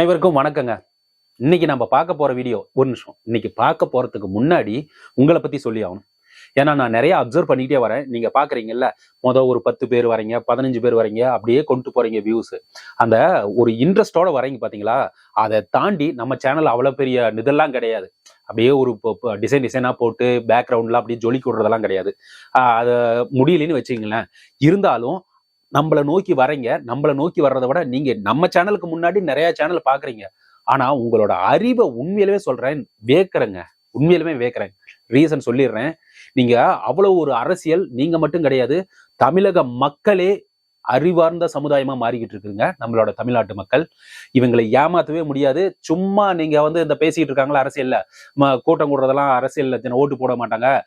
அனைவருக்கும் வணக்கங்க. இன்னைக்கு நம்ம பார்க்க போற வீடியோ ஒரு நிமிஷம். இன்னைக்கு பார்க்க போறதுக்கு முன்னாடி உங்களை பத்தி சொல்லி ஆகணும். ஏன்னா நான் நிறைய அப்சர்வ் பண்ணிக்கிட்டே வரேன். நீங்க பாக்குறீங்கல்ல மொதல் ஒரு பத்து பேர் வரீங்க பதினஞ்சு பேர் வரீங்க அப்படியே கொண்டு போறீங்க வியூஸ் அந்த ஒரு இன்ட்ரெஸ்டோட வரீங்க பாத்தீங்களா? அதை தாண்டி நம்ம சேனல் அவ்வளவு பெரிய இதெல்லாம் கிடையாது. அப்படியே ஒரு டிசைன் டிசைனாக போட்டு பேக்ரவுண்ட்லாம் அப்படியே ஜொலிக்கு விடுறதெல்லாம் கிடையாது. அதை முடியலன்னு வச்சுக்கங்களேன். இருந்தாலும் நம்மளை நோக்கி வரீங்க நம்மளை நோக்கி வர்றதை விட நீங்க நம்ம சேனலுக்கு முன்னாடி நிறைய சேனல் பாக்குறீங்க. ஆனா உங்களோட அறிவை உண்மையிலுமே சொல்றேன் வேக்கிறேங்க. உண்மையிலுமே வேக்கிறேன். ரீசன் சொல்லிடுறேன். நீங்க அவ்வளவு ஒரு அரசியல் நீங்க மட்டும் கிடையாது. தமிழக மக்களே அறிவார்ந்த சமுதாயமா மாறிக்கிட்டு இருக்குங்க நம்மளோட தமிழ்நாட்டு மக்கள். இவங்களை ஏமாத்தவே முடியாது. சும்மா நீங்க வந்து இந்த பேசிக்கிட்டு இருக்காங்களா அரசியல்ல. கூட்டம் கூடுறதெல்லாம் அரசியல்ல ஓட்டு போட மாட்டாங்க.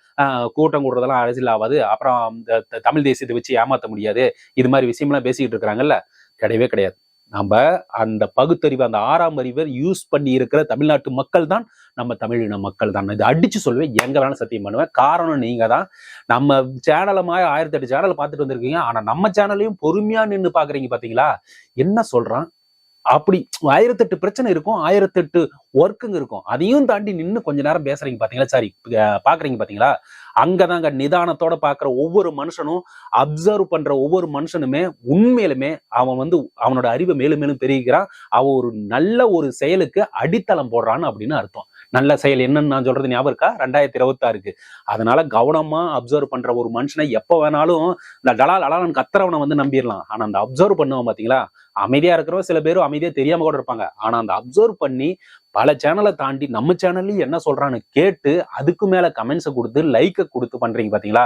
கூட்டம் கூடுறதெல்லாம் அரசியல் ஆகாது. அப்புறம் த- தமிழ் தேசியத்தை வச்சு ஏமாத்த முடியாது. இது மாதிரி விஷயம்லாம் பேசிக்கிட்டு இருக்கிறாங்கல்ல. கிடையவே கிடையாது. நம்ம அந்த பகுத்தறிவு அந்த ஆறாம் அறிவை யூஸ் பண்ணி இருக்கிற தமிழ்நாட்டு மக்கள் தான் நம்ம தமிழின மக்கள் தான். இது அடிச்சு சொல்லுவேன் எங்க வேணாலும் சத்தியம் பண்ணுவேன். காரணம் நீங்க தான். நம்ம சேனலமாக ஆயிரத்தி எட்டு சேனல் பார்த்துட்டு வந்திருக்கீங்க. ஆனா நம்ம சேனலையும் பொறுமையா நின்று பாக்குறீங்க பாத்தீங்களா? என்ன சொல்றான்? அப்படி ஆயிரத்தெட்டு பிரச்சனை இருக்கும் ஆயிரத்தெட்டு ஒர்க்குங்க இருக்கும். அதையும் தாண்டி நின்று கொஞ்ச நேரம் பேசுறீங்க பாத்தீங்களா? சாரி பாக்குறீங்க பாத்தீங்களா? அங்கதாங்க நிதானத்தோட பாக்குற ஒவ்வொரு மனுஷனும் அப்சர்வ் பண்ற ஒவ்வொரு மனுஷனுமே உண்மையிலுமே அவன் வந்து அவனோட அறிவை மேலும் மேலும் பெருகிறான் அவன் ஒரு நல்ல ஒரு செயலுக்கு அடித்தளம் போடுறான்னு அப்படின்னு அர்த்தம். நல்ல செயல் என்னன்னு நான் சொல்றது ஞாபகம் இருக்கா? ரெண்டாயிரத்தி இருபத்தாறுக்கு. அதனால கவனமா அப்சர்வ் பண்ற ஒரு மனுஷனை எப்ப வேணாலும் இந்த டலால் அலாலன் கத்துறவனை வந்து நம்பிடலாம். ஆனா அந்த அப்சர்வ் பண்ணுவான் பாத்தீங்களா? அமைதியா இருக்கிறவங்க சில பேரும் அமைதியா தெரியாம கூட இருப்பாங்க. ஆனா அந்த அப்சர்வ் பண்ணி பல சேனலை தாண்டி நம்ம சேனல்லையும் என்ன சொல்றான்னு கேட்டு அதுக்கு மேல கமெண்ட்ஸை கொடுத்து லைக்கை கொடுத்து பண்றீங்க பாத்தீங்களா?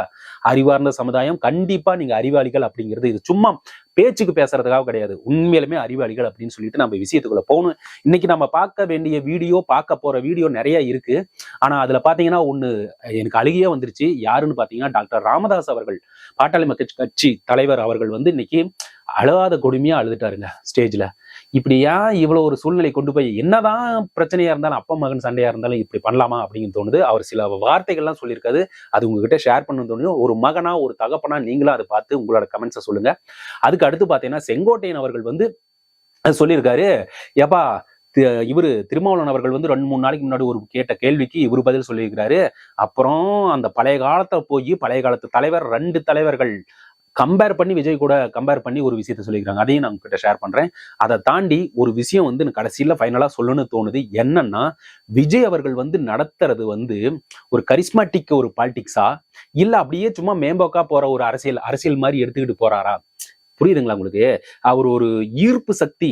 அறிவார்ந்த சமுதாயம் கண்டிப்பா நீங்க அறிவாளிகள் அப்படிங்கிறது இது. சும்மா பேச்சுக்கு பேசுறதுக்காக கிடையாது. உண்மையிலுமே அறிவாளிகள் அப்படின்னு சொல்லிட்டு நம்ம விஷயத்துக்குள்ள போகணும். இன்னைக்கு நம்ம பார்க்க வேண்டிய வீடியோ பார்க்க போற வீடியோ நிறைய இருக்கு. ஆனா அதுல பாத்தீங்கன்னா ஒண்ணு எனக்கு அழுகியே வந்துருச்சு. யாருன்னு பாத்தீங்கன்னா டாக்டர் ராமதாஸ் அவர்கள் பாட்டாளி மக்கள் கட்சி தலைவர் அவர்கள் வந்து இன்னைக்கு அழுகாத கொடுமையா அழுதுட்டாருங்க ஸ்டேஜ்ல இப்படியா இவ்வளோ ஒரு சூழ்நிலை கொண்டு போய் என்னதான் பிரச்சனையா இருந்தாலும் அப்பா மகன் சண்டையா இருந்தாலும் இப்படி பண்ணலாமா அப்படின்னு தோணுது. அவர் சில வார்த்தைகள்லாம் சொல்லியிருக்காரு. அது உங்ககிட்ட ஷேர் பண்ண தோணும் ஒரு மகனா ஒரு தகப்பனா நீங்களும் அதை பார்த்து உங்களோட கமெண்ட்ஸை சொல்லுங்க. அதுக்கு அடுத்து பார்த்தீங்கன்னா செங்கோட்டையன் அவர்கள் வந்து அது சொல்லியிருக்காரு ஏப்பா தி- திருமாவளவன் அவர்கள் வந்து ரெண்டு மூணு நாளைக்கு முன்னாடி ஒரு கேட்ட கேள்விக்கு இவர் பதில் சொல்லியிருக்கிறாரு. அப்புறம் அந்த பழைய காலத்தை போய் பழைய காலத்து தலைவர் ரெண்டு தலைவர்கள் கம்பேர் பண்ணி விஜய் கூட கம்பேர் பண்ணி ஒரு விஷயத்த சொல்லிக்கிறாங்க. அதையும் நான் உங்ககிட்ட ஷேர் பண்றேன். அதை தாண்டி ஒரு விஷயம் வந்து எனக்கு கடைசியில ஃபைனலா சொல்லணும்னு தோணுது. என்னன்னா விஜய் அவர்கள் வந்து நடத்துறது வந்து ஒரு கரிஸ்மாட்டிக் ஒரு பாலிடிக்ஸா இல்ல அப்படியே சும்மா மேம்போக்கா போற ஒரு அரசியல் அரசியல் மாதிரி எடுத்துக்கிட்டு போறாரா? புரியுதுங்களா உங்களுக்கு? அவர் ஒரு ஈர்ப்பு சக்தி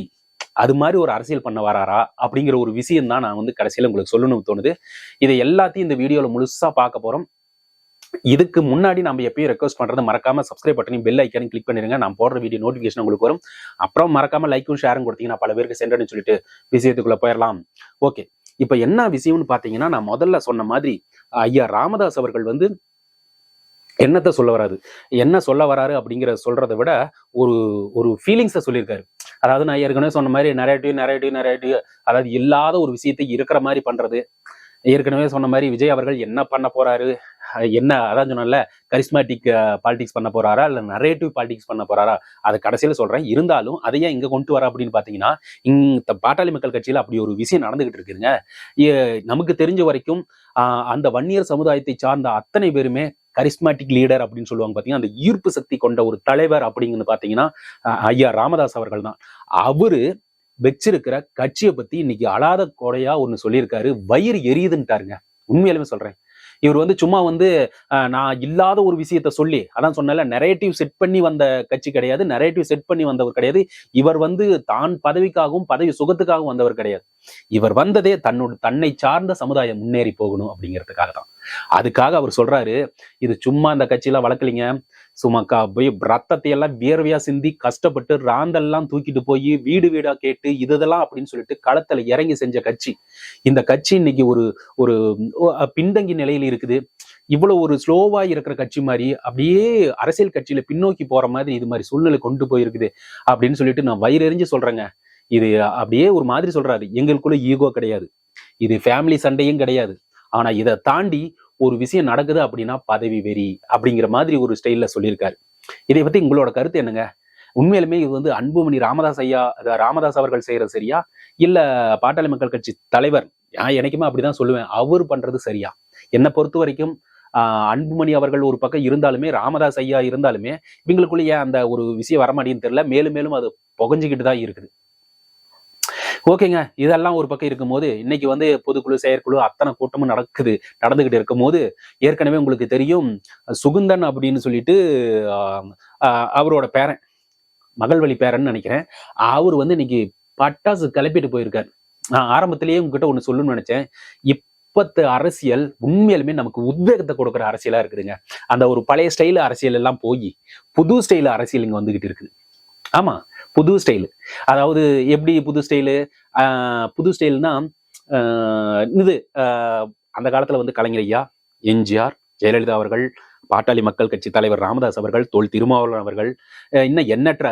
அது மாதிரி ஒரு அரசியல் பண்ண வராரா? அப்படிங்கிற ஒரு விஷயம் தான் நான் வந்து கடைசியில உங்களுக்கு சொல்லணும்னு தோணுது. இதை எல்லாத்தையும் இந்த வீடியோவில் முழுசா பார்க்க போறோம். இதுக்கு முன்னாடி நம்ம எப்பயும் ரெக்வஸ்ட் பண்றது மறக்காம சப்ஸ்கிரைப் பட்டனையும் பெல் ஐக்கானையும் கிளிக் பண்ணிருங்க. நான் போடுற வீடியோ நோட்டிஃபிகேஷன் உங்களுக்கு வரும். அப்புறம் மறக்காம லைக்கும் ஷேரும் கொடுத்தீங்கன்னா பல பேருக்கு சென்றன்னு சொல்லிட்டு விஷயத்துக்குள்ள போயிடலாம் ஓகே இப்போ என்ன விஷயம்னு பாத்தீங்கன்னா நான் முதல்ல சொன்ன மாதிரி ஐயா ராமதாஸ் அவர்கள் வந்து என்னத்த சொல்ல வராது என்ன சொல்ல வராரு அப்படிங்கிற சொல்றதை விட ஒரு ஒரு ஃபீலிங்ஸை சொல்லியிருக்காரு. அதாவது நான் ஏற்கனவே சொன்ன மாதிரி நரேட்டிவ் நரேட்டிவ் டியூ அதாவது இல்லாத ஒரு விஷயத்தை இருக்கிற மாதிரி பண்றது. ஏற்கனவே சொன்ன மாதிரி விஜய் அவர்கள் என்ன பண்ண போறாரு? என்ன அதான் சொன்னல கரிஸ்மாட்டிக் பாலிடிக்ஸ் பண்ண போறாரா? இல்லை நரேட்டிவ் பாலிடிக்ஸ் பண்ண போறாரா? அதை கடைசியில சொல்றேன். இருந்தாலும் அதையே இங்க கொண்டு வர அப்படின்னு பார்த்தீங்கன்னா இந்த பாட்டாளி மக்கள் கட்சியில அப்படி ஒரு விஷயம் நடந்துகிட்டு இருக்குங்க நமக்கு தெரிஞ்ச வரைக்கும் ஆஹ் அந்த வன்னியர் சமுதாயத்தை சார்ந்த அத்தனை பேருமே கரிஸ்மாட்டிக் லீடர் அப்படின்னு சொல்லுவாங்க பார்த்தீங்கன்னா அந்த ஈர்ப்பு சக்தி கொண்ட ஒரு தலைவர் அப்படிங்கிறது பார்த்தீங்கன்னா ஐயா ராமதாஸ் அவர்கள் தான். அவரு வச்சிருக்கிற கட்சியை பத்தி இன்னைக்கு அழாத கொடையா ஒன்று சொல்லியிருக்காரு. வயிறு எரியுதுன்ட்டாருங்க. உண்மையிலுமே சொல்றேன். இவர் வந்து சும்மா வந்து நான் இல்லாத ஒரு விஷயத்த சொல்லி அதான் சொன்னல நெரேட்டிவ் செட் பண்ணி வந்த கட்சி கிடையாது நெரேட்டிவ் செட் பண்ணி வந்தவர் கிடையாது. இவர் வந்து தான் பதவிக்காகவும் பதவி சுகத்துக்காகவும் வந்தவர் கிடையாது. இவர் வந்ததே தன்னோட தன்னை சார்ந்த சமுதாயம் முன்னேறி போகணும் அப்படிங்கிறதுக்காக தான் அதுக்காக அவர் சொல்றாரு இது சும்மா அந்த கட்சியெல்லாம் வளர்க்கலிங்க. சும்மா போய் ரத்தத்தை எல்லாம் வியர்வையா சிந்தி கஷ்டப்பட்டு ராந்தெல்லாம் தூக்கிட்டு போய் வீடு வீடா கேட்டு இதுதெல்லாம் அப்படின்னு சொல்லிட்டு களத்துல இறங்கி செஞ்ச கட்சி. இந்த கட்சி இன்னைக்கு ஒரு ஒரு பின்தங்கி நிலையில இருக்குது. இவ்வளவு ஒரு ஸ்லோவா இருக்கிற கட்சி மாதிரி அப்படியே அரசியல் கட்சியில பின்னோக்கி போற மாதிரி இது மாதிரி சூழ்நிலை கொண்டு போயிருக்குது அப்படின்னு சொல்லிட்டு நான் வயிறெறிஞ்சு சொல்றேங்க. இது அப்படியே ஒரு மாதிரி சொல்றாரு. எங்களுக்குள்ள ஈகோ கிடையாது. இது ஃபேமிலி சண்டையும் கிடையாது. ஆனா இதை தாண்டி ஒரு விஷயம் நடக்குது அப்படின்னா பதவி வெறி அப்படிங்கிற மாதிரி ஒரு ஸ்டைல்ல சொல்லியிருக்காரு. இதை பத்தி உங்களோட கருத்து என்னங்க? உண்மையிலுமே இது வந்து அன்புமணி ராமதாஸ் ஐயா ராமதாஸ் அவர்கள் செய்யறது சரியா? இல்ல பாட்டாளி மக்கள் கட்சி தலைவர் நான் எனக்குமே அப்படிதான் சொல்லுவேன் அவர் பண்றது சரியா? என்னை பொறுத்த வரைக்கும் அன்புமணி அவர்கள் ஒரு பக்கம் இருந்தாலுமே ராமதாஸ் ஐயா இருந்தாலுமே இவங்களுக்குள்ளேயே ஏன் அந்த ஒரு விஷயம் வரமாட்டேன்னு தெரியல. மேலும் மேலும் அது புகஞ்சிக்கிட்டு தான் இருக்குது. ஓகேங்க. இதெல்லாம் ஒரு பக்கம் இருக்கும்போது இன்னைக்கு வந்து பொதுக்குழு செயற்குழு அத்தனை கூட்டமும் நடக்குது நடந்துகிட்டு இருக்கும்போது ஏற்கனவே உங்களுக்கு தெரியும் சுகுந்தன் அப்படின்னு சொல்லிட்டு ஆஹ் அவரோட பேரன் மகள் வழி பேரன் நினைக்கிறேன். அவர் வந்து இன்னைக்கு பட்டாசு கிளப்பிட்டு போயிருக்காரு. நான் ஆரம்பத்திலேயே உங்ககிட்ட ஒண்ணு சொல்லணும்னு நினைச்சேன். இப்பத்து அரசியல் உண்மையிலுமே நமக்கு உத்வேகத்தை கொடுக்குற அரசியலா இருக்குதுங்க. அந்த ஒரு பழைய ஸ்டைல் அரசியல் எல்லாம் போய் புது ஸ்டைல் அரசியல் இங்க வந்துகிட்டு இருக்குது. ஆமா. புது ஸ்டைலு அதாவது எப்படி புது ஸ்டைலு புது ஸ்டைல்னா இது அந்த காலத்துல வந்து கலைஞர் ஐயா எம்ஜிஆர் ஜெயலலிதா அவர்கள் பாட்டாளி மக்கள் கட்சி தலைவர் ராமதாஸ் அவர்கள் தொல் திருமாவளவன் அவர்கள் அஹ் இன்னும் எண்ணற்ற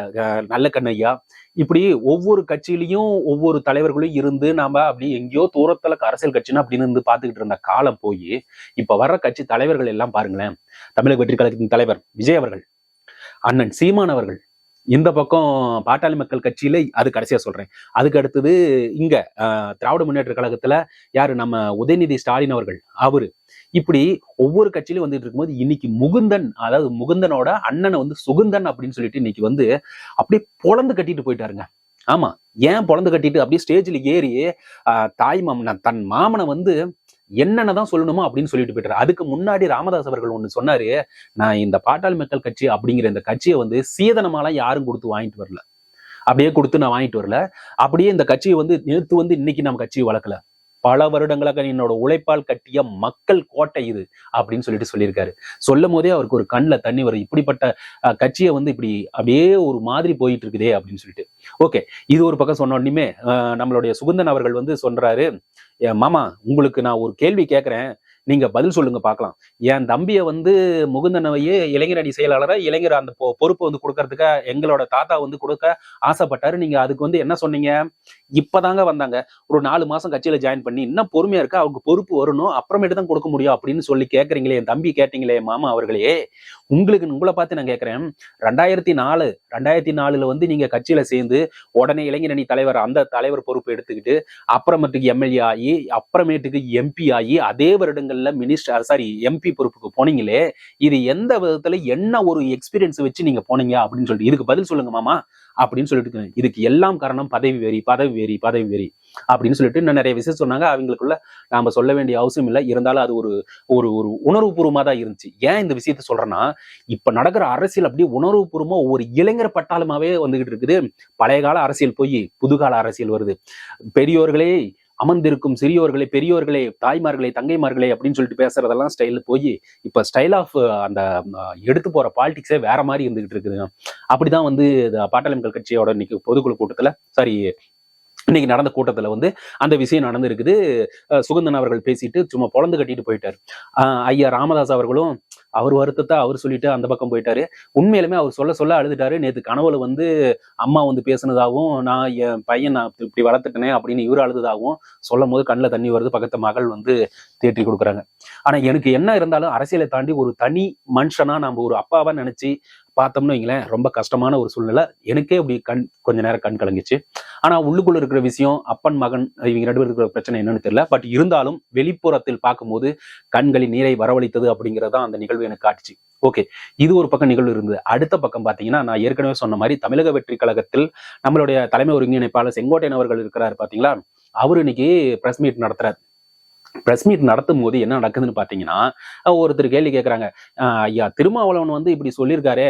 நல்ல கண்ணையா இப்படி ஒவ்வொரு கட்சியிலையும் ஒவ்வொரு தலைவர்களும் இருந்து நாம அப்படி எங்கேயோ தூரத்துல அரசியல் கட்சின்னு அப்படின்னு இருந்து பார்த்துக்கிட்டு இருந்த காலம் போய் இப்ப வர்ற கட்சி தலைவர்கள் எல்லாம் பாருங்களேன். தமிழக வெற்றி கழகத்தின் தலைவர் விஜய் அவர்கள் அண்ணன் சீமான் அவர்கள் இந்த பக்கம் பாட்டாளி மக்கள் கட்சியில அது கடைசியா சொல்றேன். அதுக்கு அடுத்தது இங்க திராவிட முன்னேற்ற கழகத்துல யாரு? நம்ம உதயநிதி ஸ்டாலின் அவர்கள் அவரு. இப்படி ஒவ்வொரு கட்சியிலும் வந்துட்டு இருக்கும்போது இன்னைக்கு முகுந்தன் அதாவது முகுந்தனோட அண்ணனை வந்து சுகுந்தன் அப்படின்னு சொல்லிட்டு இன்னைக்கு வந்து அப்படியே பொழந்து கட்டிட்டு போயிட்டாருங்க. ஆமா ஏன் பொழந்து கட்டிட்டு அப்படியே ஸ்டேஜ்ல ஏறி தாய் மாமன் தன் மாமனை வந்து என்னென்னதான் சொல்லணுமோ அப்படின்னு சொல்லிட்டு போயிட்டாரு. அதுக்கு முன்னாடி ராமதாஸ் அவர்கள் ஒண்ணு சொன்னாரு நான் இந்த பாட்டாளி மக்கள் கட்சி அப்படிங்கிற இந்த கட்சியை வந்து சீதனமாலாம் யாரும் கொடுத்து வாங்கிட்டு வரல. அப்படியே கொடுத்து நான் வாங்கிட்டு வரல. அப்படியே இந்த கட்சியை வந்து நிறுத்து வந்து இன்னைக்கு நம்ம கட்சியை வளர்க்கல. பல வருடங்களாக என்னோட உழைப்பால் கட்டிய மக்கள் கோட்டை இது அப்படின்னு சொல்லிட்டு சொல்லியிருக்காரு. சொல்லும் போதே அவருக்கு ஒரு கண்ணில் தண்ணி வரும். இப்படிப்பட்ட அஹ், கட்சியை வந்து இப்படி அப்படியே ஒரு மாதிரி போயிட்டு இருக்குதே அப்படின்னு சொல்லிட்டு. ஓகே இது ஒரு பக்கம் சொன்ன உடனே நம்மளுடைய சுகுந்தன் அவர்கள் வந்து சொல்றாரு மாமா உங்களுக்கு நான் ஒரு கேள்வி கேட்குறேன் நீங்க பதில் சொல்லுங்க பார்க்கலாம். என் தம்பியை வந்து முகுந்தனவையே இளைஞர் அணி செயலாளரை இளைஞர் அந்த பொ- வந்து கொடுக்கறதுக்கு எங்களோட தாத்தா வந்து கொடுக்க ஆசைப்பட்டாரு. நீங்க அதுக்கு வந்து என்ன சொன்னீங்க? இப்பதாங்க வந்தாங்க. ஒரு நாலு மாசம் கட்சியில ஜாயின் பண்ணி இன்னும் பொறுமையா இருக்கா? அவங்க பொறுப்பு வரணும் அப்புறமேட்டு தான் கொடுக்க முடியும் அப்படின்னு சொல்லி கேக்குறீங்களே என் தம்பி கேட்டீங்களே மாமா அவர்களே. உங்களுக்கு உங்களை பார்த்து நான் கேட்கிறேன் ரெண்டாயிரத்தி நாலு ரெண்டாயிரத்தி நாலுல வந்து நீங்க கட்சியில சேர்ந்து உடனே இளைஞர் அணி தலைவர் அந்த தலைவர் பொறுப்பு எடுத்துக்கிட்டு அப்புறமேட்டுக்கு எம்எல்ஏ ஆகி அப்புறமேட்டுக்கு எம்பி ஆகி அதே வருடங்கள் வருடங்கள்ல மினிஸ்டர் சாரி எம்பி பொறுப்புக்கு போனீங்களே இது எந்த விதத்துல என்ன ஒரு எக்ஸ்பீரியன்ஸ் வச்சு நீங்க போனீங்க அப்படின்னு சொல்லிட்டு இதுக்கு பதில் சொல்லுங்க மாமா அப்படின்னு சொல்லிட்டு இதுக்கு எல்லாம் காரணம் பதவி வெறி பதவி வெறி பதவி வெறி அப்படின்னு சொல்லிட்டு இன்னும் நிறைய விஷயம் சொன்னாங்க. அவங்களுக்குள்ள நாம சொல்ல வேண்டிய அவசியம் இல்லை. இருந்தாலும் அது ஒரு ஒரு ஒரு உணர்வுபூர்வமா தான் இருந்துச்சு. ஏன் இந்த விஷயத்த சொல்றேன்னா இப்ப நடக்கிற அரசியல் அப்படியே உணர்வுபூர்வமா ஒவ்வொரு இளைஞர் பட்டாளமாவே வந்துகிட்டு இருக்குது. பழைய கால அரசியல் போய் புதுகால அரசியல் வருது. பெரியோர்களே அமர்ந்திருக்கும் சிறியோர்களே பெரியோர்களே தாய்மார்களே தங்கைமார்களே அப்படின்னு சொல்லிட்டு பேசுறதெல்லாம் ஸ்டைல் போய் இப்ப ஸ்டைல் ஆஃப் அந்த எடுத்து போற பாலிடிக்ஸே வேற மாதிரி இருந்துகிட்டு இருக்குதுங்க அப்படிதான் வந்து இந்த கட்சியோட இன்னைக்கு பொதுக்குழு கூட்டத்துல சாரி இன்னைக்கு நடந்த கூட்டத்துல வந்து அந்த விஷயம் நடந்திருக்குது. சுகந்தன் அவர்கள் பேசிட்டு சும்மா பொழந்து கட்டிட்டு போயிட்டாரு. அஹ், ஐயா ராமதாஸ் அவர்களும் அவர் வருத்தத்தை அவர் சொல்லிட்டு அந்த பக்கம் போயிட்டாரு. உண்மையிலுமே அவர் சொல்ல சொல்ல அழுதுட்டாரு. நேத்து கனவுல வந்து அம்மா வந்து பேசுனதாகவும் நான் என் பையன் நான் இப்படி வளர்த்துட்டேனே அப்படின்னு இவர் அழுதுதாகவும் சொல்லும் போது கண்ணில் தண்ணி வருது. பக்கத்து மகள் வந்து தேற்றி கொடுக்குறாங்க. ஆனா எனக்கு என்ன இருந்தாலும் அரசியலை தாண்டி ஒரு தனி மனுஷனா நம்ம ஒரு அப்பாவா நினைச்சு பார்த்தோம்னு வைங்களேன் ரொம்ப கஷ்டமான ஒரு சூழ்நிலை. எனக்கே அப்படி கண் கொஞ்ச நேரம் கண் கலங்கிச்சு. ஆனா உள்ளுக்குள்ள இருக்கிற விஷயம் அப்பன் மகன் இவங்க ரெண்டு இருக்கிற பிரச்சனை என்னன்னு தெரியல. பட் இருந்தாலும் வெளிப்புறத்தில் பார்க்கும்போது கண்களின் நீரை வரவழைத்தது அப்படிங்கிறதா அந்த நிகழ்வு எனக்கு காட்டுச்சு. ஓகே இது ஒரு பக்கம் நிகழ்வு இருந்தது. அடுத்த பக்கம் பாத்தீங்கன்னா நான் ஏற்கனவே சொன்ன மாதிரி தமிழக வெற்றி கழகத்தில் நம்மளுடைய தலைமை ஒருங்கிணைப்பாளர் செங்கோட்டையன் அவர்கள் இருக்கிறாரு பாத்தீங்களா அவர் இன்னைக்கு பிரஸ் மீட் நடத்துறாரு. பிரஸ் மீட் நடத்தும் போது என்ன நடக்குதுன்னு பார்த்தீங்கன்னா ஒருத்தர் கேள்வி கேட்குறாங்க ஐயா திருமாவளவன் வந்து இப்படி சொல்லியிருக்காரு.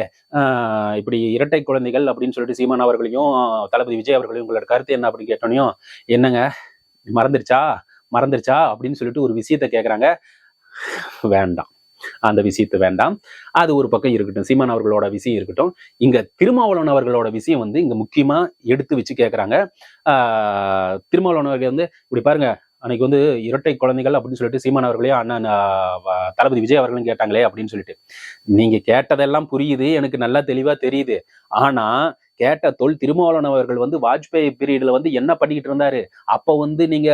இப்படி இரட்டை குழந்தைகள் அப்படின்னு சொல்லிட்டு சீமான் அவர்களையும் தளபதி விஜய் அவர்களையும் உங்களோட கருத்து என்ன அப்படின்னு கேட்டோனையும் என்னங்க? மறந்துருச்சா? மறந்துருச்சா? அப்படின்னு சொல்லிட்டு ஒரு விஷயத்த கேட்குறாங்க வேண்டாம். அந்த விஷயத்து வேண்டாம். அது ஒரு பக்கம் இருக்கட்டும். சீமான் அவர்களோட விஷயம் இருக்கட்டும். இங்க திருமாவளவன் அவர்களோட விஷயம் வந்து இங்க முக்கியமா எடுத்து வச்சு கேட்குறாங்க திருமாவளவன் அவர்கள் வந்து இப்படி பாருங்க அன்னைக்கு வந்து இரட்டை குழந்தைகள் அப்படின்னு சொல்லிட்டு சீமான் அவர்களே அண்ணன் வ- தளபதி விஜய் அவர்களும் கேட்டாங்களே அப்படின்னு சொல்லிட்டு. நீங்க கேட்டதெல்லாம் புரியுது எனக்கு நல்லா தெளிவா தெரியுது. ஆனா கேட்ட தொல் திருமாவளவன் அவர்கள் வந்து வாஜ்பாய் பீரியட்ல வந்து என்ன பண்ணிக்கிட்டு இருந்தாரு? அப்ப வந்து நீங்க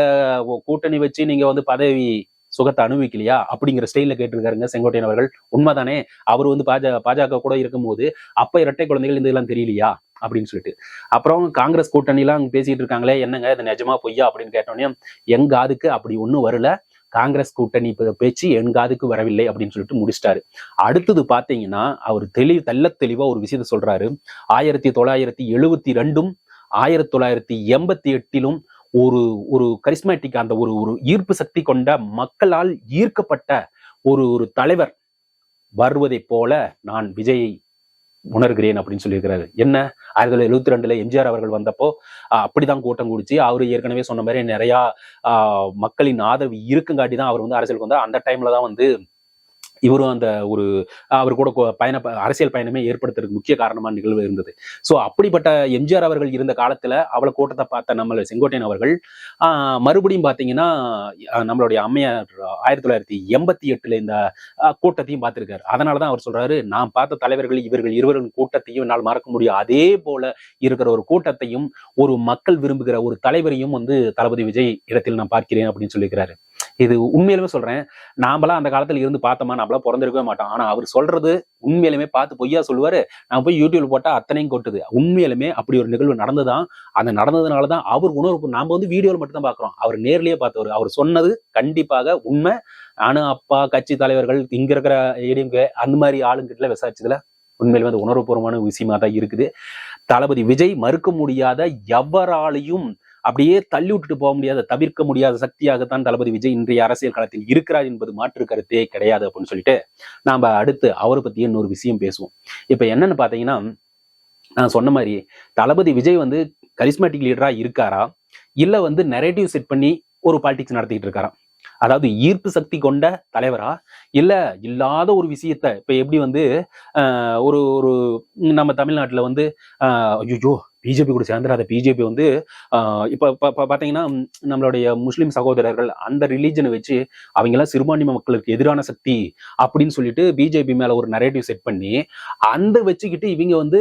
கூட்டணி வச்சு நீங்க வந்து பதவி சுகத்தை அனுபவிக்கலையா? அப்படிங்கிற ஸ்டைல கேட்டிருக்காருங்க செங்கோட்டையன் அவர்கள். உண்மைதானே? அவர் வந்து பாஜக பாஜக கூட இருக்கும்போது அப்ப இரட்டை குழந்தைகள் இந்த இதெல்லாம் தெரியலையா? அப்படின்னு சொல்லிட்டு. அப்புறம் காங்கிரஸ் கூட்டணிலாம் பேசிட்டு இருக்காங்களே என்னங்க இது நிஜமா பொய்யா அப்படின்னு கேட்டோன்னே எங்க அதுக்கு அப்படி ஒன்றும் வரல. காங்கிரஸ் கூட்டணி பேச்சு எங்காதுக்கு வரவில்லை அப்படின்னு சொல்லிட்டு முடிச்சிட்டாரு. அடுத்தது பாத்தீங்கன்னா அவர் தெளி தள்ள தெளிவா ஒரு விஷயத்த சொல்றாரு. ஆயிரத்தி தொள்ளாயிரத்தி எழுபத்தி ரெண்டும் ஆயிரத்தி தொள்ளாயிரத்தி எண்பத்தி எட்டிலும் ஒரு ஒரு கரிஸ்மேட்டிக் அந்த ஒரு ஒரு ஈர்ப்பு சக்தி கொண்ட மக்களால் ஈர்க்கப்பட்ட ஒரு ஒரு தலைவர் வருவதைப் போல நான் விஜயை உணர்கிறேன் அப்படின்னு சொல்லியிருக்கிறாரு. என்ன? ஆயிரத்தி தொள்ளாயிரத்தி எழுபத்தி ரெண்டுல எம்ஜிஆர் அவர்கள் வந்தப்போ அப்படிதான் கூட்டம் கூடிச்சு. அவரு ஏற்கனவே சொன்ன மாதிரி நிறைய ஆஹ் மக்களின் ஆதரவு இருக்குங்காட்டி தான் அவர் வந்து அரசியலுக்கு வந்தார். அந்த டைம்ல தான் வந்து இவரும் அந்த ஒரு அவர் கூட பயண அரசியல் பயணமே ஏற்படுத்துறதுக்கு முக்கிய காரணமான நிகழ்வு இருந்தது. ஸோ அப்படிப்பட்ட எம்ஜிஆர் அவர்கள் இருந்த காலத்தில் அவளை கூட்டத்தை பார்த்த நம்மள செங்கோட்டையன் அவர்கள் மறுபடியும் பார்த்தீங்கன்னா நம்மளுடைய அம்மையார் ஆயிரத்தி தொள்ளாயிரத்தி எண்பத்தி எட்டுல இந்த கூட்டத்தையும் பார்த்துருக்காரு. அதனால தான் அவர் சொல்றாரு நான் பார்த்த தலைவர்கள் இவர்கள் இருவரின் கூட்டத்தையும் என்னால் மறக்க முடியும். அதே போல இருக்கிற ஒரு கூட்டத்தையும் ஒரு மக்கள் விரும்புகிற ஒரு தலைவரையும் வந்து தளபதி விஜய் இடத்தில் நான் பார்க்கிறேன் அப்படின்னு சொல்லியிருக்கிறாரு. இது உண்மையிலுமே சொல்றேன். நாமெல்லாம் அந்த காலத்துல இருந்து பார்த்தோமா நம்மளாம் பிறந்திருக்கவே மாட்டோம். ஆனா அவர் சொல்றது உண்மையிலுமே பார்த்து பொய்யா சொல்லுவாரு. நான் போய் யூடியூப்ல போட்டா அத்தனையும் கொட்டுது. உண்மையிலுமே அப்படி ஒரு நிகழ்வு நடந்துதான். அந்த நடந்ததுனால தான் அவர் உணர்வு. நாம வந்து வீடியோவில் மட்டும் தான் பாக்குறோம் அவர் நேர்லயே பார்த்தவர். அவர் சொன்னது கண்டிப்பாக உண்மை. அணு அப்பா கட்சி தலைவர்கள் இங்க இருக்கிற ஏடிஎம்கே அந்த மாதிரி ஆளுங்கிட்ட விசாரிச்சதுல உண்மையிலுமே அது உணர்வுபூர்வமான விஷயமா தான் இருக்குது. தளபதி விஜய் மறுக்க முடியாத எவராலையும் அப்படியே தள்ளி விட்டுட்டு போக முடியாத தவிர்க்க முடியாத சக்தியாகத்தான் தளபதி விஜய் இன்றைய அரசியல் களத்தில் இருக்கிறார் என்பது மாற்று கருத்தே கிடையாது அப்படின்னு சொல்லிட்டு நாம அடுத்து அவரை பத்தி இன்னொரு விஷயம் பேசுவோம். இப்ப என்னன்னு பாத்தீங்கன்னா நான் சொன்ன மாதிரி தளபதி விஜய் வந்து கரிஸ்மேட்டிக் லீடரா இருக்காரா? இல்ல வந்து நெரேட்டிவ் செட் பண்ணி ஒரு பாலிடிக்ஸ் நடத்திட்டு இருக்காரா? அதாவது ஈர்ப்பு சக்தி கொண்ட தலைவரா? இல்ல இல்லாத ஒரு விஷயத்த இப்ப எப்படி வந்து ஒரு ஒரு நம்ம தமிழ்நாட்டுல வந்து ஐயோ பிஜேபி கூட சேர்ந்துடாத பிஜேபி வந்து இப்போ இப்போ இப்ப நம்மளுடைய முஸ்லீம் சகோதரர்கள் அந்த ரிலீஜனை வச்சு அவங்கெல்லாம் சிறுபான்மை மக்களுக்கு எதிரான சக்தி அப்படின்னு சொல்லிட்டு பிஜேபி மேல ஒரு நரேட்டிவ் செட் பண்ணி அந்த வச்சுக்கிட்டு இவங்க வந்து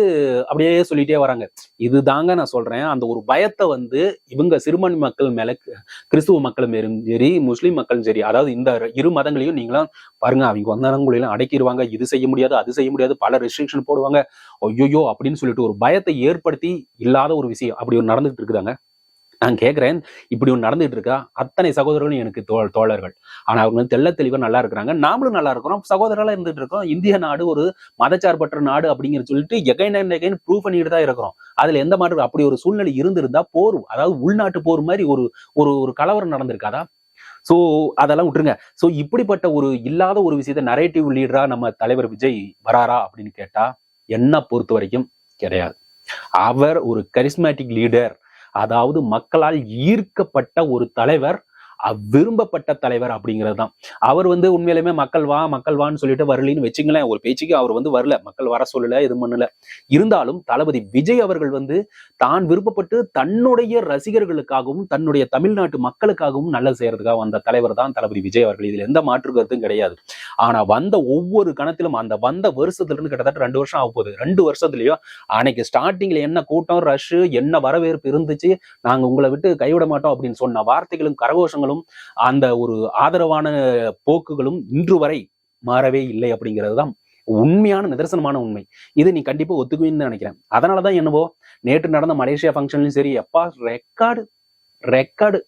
அப்படியே சொல்லிட்டே வராங்க. இதுதாங்க நான் சொல்றேன். அந்த ஒரு பயத்தை வந்து இவங்க சிறுபான்மை மக்கள் மேல கிறிஸ்துவ மக்களும் சரி முஸ்லீம் மக்களும் சரி அதாவது இந்த இரு மதங்களையும் நீங்களாம் பாருங்க அவங்க வந்தாரங்களையும் அடக்கிடுவாங்க இது செய்ய முடியாது அது செய்ய முடியாது. பல ரெஸ்ட்ரிக்ஷன் போடுவாங்க. ஐயோயோ அப்படின்னு சொல்லிட்டு ஒரு பயத்தை ஏற்படுத்தி இல்லாத ஒரு விஷயம். அப்படி ஒரு நடந்துட்டு இருக்குதாங்க? நான் கேட்குறேன் இப்படி ஒன்று நடந்துட்டு இருக்கா? அத்தனை சகோதரர்களும் எனக்கு தோ தோழர்கள். ஆனால் அவங்க வந்து தெல்ல தெளிவாக நல்லா இருக்கிறாங்க. நாமளும் நல்லா இருக்கிறோம். சகோதரர்களாக இருந்துட்டு இருக்கோம். இந்திய நாடு ஒரு மதச்சார்பற்ற நாடு அப்படிங்கிற சொல்லிட்டு எகைன் அண்ட் எகைன் ப்ரூவ் பண்ணிட்டு தான் இருக்கிறோம். அதில் எந்த மாற்றம் அப்படி ஒரு சூழ்நிலை இருந்திருந்தா போர் அதாவது உள்நாட்டு போர் மாதிரி ஒரு ஒரு ஒரு கலவரம் நடந்திருக்காதா? ஸோ அதெல்லாம் விட்டுருங்க. ஸோ இப்படிப்பட்ட ஒரு இல்லாத ஒரு விஷயத்த நரேட்டிவ் லீடரா நம்ம தலைவர் விஜய் வராரா அப்படின்னு கேட்டா என்ன பொறுத்த வரைக்கும் கிடையாது. அவர் ஒரு கரிஸ்மேட்டிக் லீடர் அதாவது மக்களால் ஈர்க்கப்பட்ட ஒரு தலைவர் விரும்பப்பட்ட தலைவர் அப்படிங்கிறது தான் அவர் வந்து உண்மையிலுமே மக்கள் வா மக்கள் வான்னு சொல்லிட்டு வரலின்னு வச்சுங்களேன். ஒரு பேச்சுக்கு அவர் வந்து வரல. மக்கள் வர சொல்லல எதுவும் பண்ணல. இருந்தாலும் தளபதி விஜய் அவர்கள் வந்து தான் விருப்பப்பட்டு தன்னுடைய ரசிகர்களுக்காகவும் தன்னுடைய தமிழ்நாட்டு மக்களுக்காகவும் நல்லது செய்யறதுக்காக வந்த தலைவர் தான் தளபதி விஜய் அவர்கள். இதுல எந்த மாற்று கருத்தும் கிடையாது. ஆனா வந்த ஒவ்வொரு கணத்திலும் அந்த வந்த வருஷத்துல இருந்து கிட்டத்தட்ட ரெண்டு வருஷம் ஆக போகுது. ரெண்டு வருஷத்துலயும் அன்னைக்கு ஸ்டார்டிங்ல என்ன கூட்டம் ரஷ் என்ன வரவேற்பு இருந்துச்சு நாங்க உங்களை விட்டு கைவிட மாட்டோம் அப்படின்னு சொன்ன வார்த்தைகளும் கரகோஷங்களும் அந்த ஒரு ஆதரவான போக்குகளும் இன்று வரை மாறவே இல்லை அப்படிங்கிறது தான் உண்மையான நிதர்சனமான உண்மை. இது நீ கண்டிப்பா ஒத்துக்குவீன்னு நினைக்கிறேன். அதனாலதான் என்னவோ நேற்று நடந்த மலேசியா ஃபங்க்ஷன்லயும் சரி எப்பா ரெக்கார்டு ரெக்கார்டு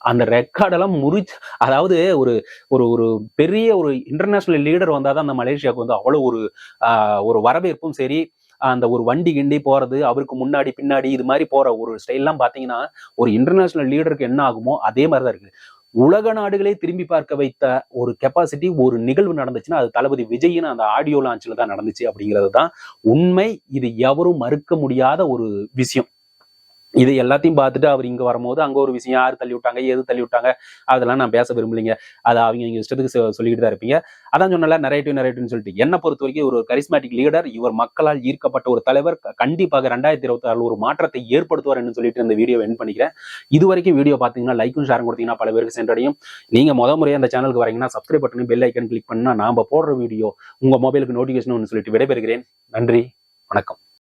அந்த ரெக்கார்டெல்லாம் முறிச்சு அதாவது ஒரு ஒரு ஒரு பெரிய ஒரு இன்டர்நேஷனல் லீடர் வந்தாதான் அந்த மலேசியாவுக்கு வந்து அவ்வளவு ஒரு ஆஹ், ஒரு வரவேற்பும் சரி அந்த ஒரு வண்டி கிண்டி போறது அவருக்கு முன்னாடி பின்னாடி இது மாதிரி போற ஒரு ஸ்டைல்லாம் பாத்தீங்கன்னா ஒரு இன்டர்நேஷனல் லீடருக்கு என்ன ஆகுமோ அதே மாதிரி தான் இருக்கு. உலக நாடுகளே திரும்பி பார்க்க வைத்த ஒரு கெப்பாசிட்டி ஒரு நிகழ்வு நடந்துச்சுன்னா அது தளபதி விஜயின் அந்த ஆடியோ லான்ச்சில் தான் நடந்துச்சு அப்படிங்கிறது தான் உண்மை. இது எவரும் மறுக்க முடியாத ஒரு விஷயம். இது எல்லாத்தையும் பார்த்துட்டு அவர் இங்கே வரும்போது அங்கே ஒரு விஷயம் யார் தள்ளி விட்டாங்க எது தள்ளி விட்டாங்க அதெல்லாம் நான் பேச விரும்பலைங்க. அது அவங்க இங்கே இஷ்டத்துக்கு சொல்லிக்கிட்டு தான் இருப்பீங்க. அதான் சொன்னல நரேட்டிவ் நரேட்டிவ்னு சொல்லிட்டு. என்னை பொறுத்த வரைக்கும் ஒரு கரிஸ்மேட்டிக் லீடர் இவர் மக்களால் ஈர்க்கப்பட்ட ஒரு தலைவர். கண்டிப்பாக ரெண்டாயிரத்தி இருபத்தி ஆறு ஒரு மாற்றத்தை ஏற்படுத்துவார்னு சொல்லிட்டு இந்த வீடியோ என் பண்ணிக்கிறேன். இது வரைக்கும் வீடியோ பார்த்தீங்கன்னா லைக்கும் ஷேரும் கொடுத்தீங்கன்னா பல பேருக்கு சென்றடையும். நீங்கள் முத முறையாக அந்த சேனலுக்கு வரீங்கன்னா subscribe button bell icon click பண்ணால் நாம் போடுற வீடியோ உங்கள் மொபைலுக்கு நோட்டிஃபிகேஷன் ஒன்று சொல்லிட்டு விடைபெறுகிறேன். நன்றி வணக்கம்.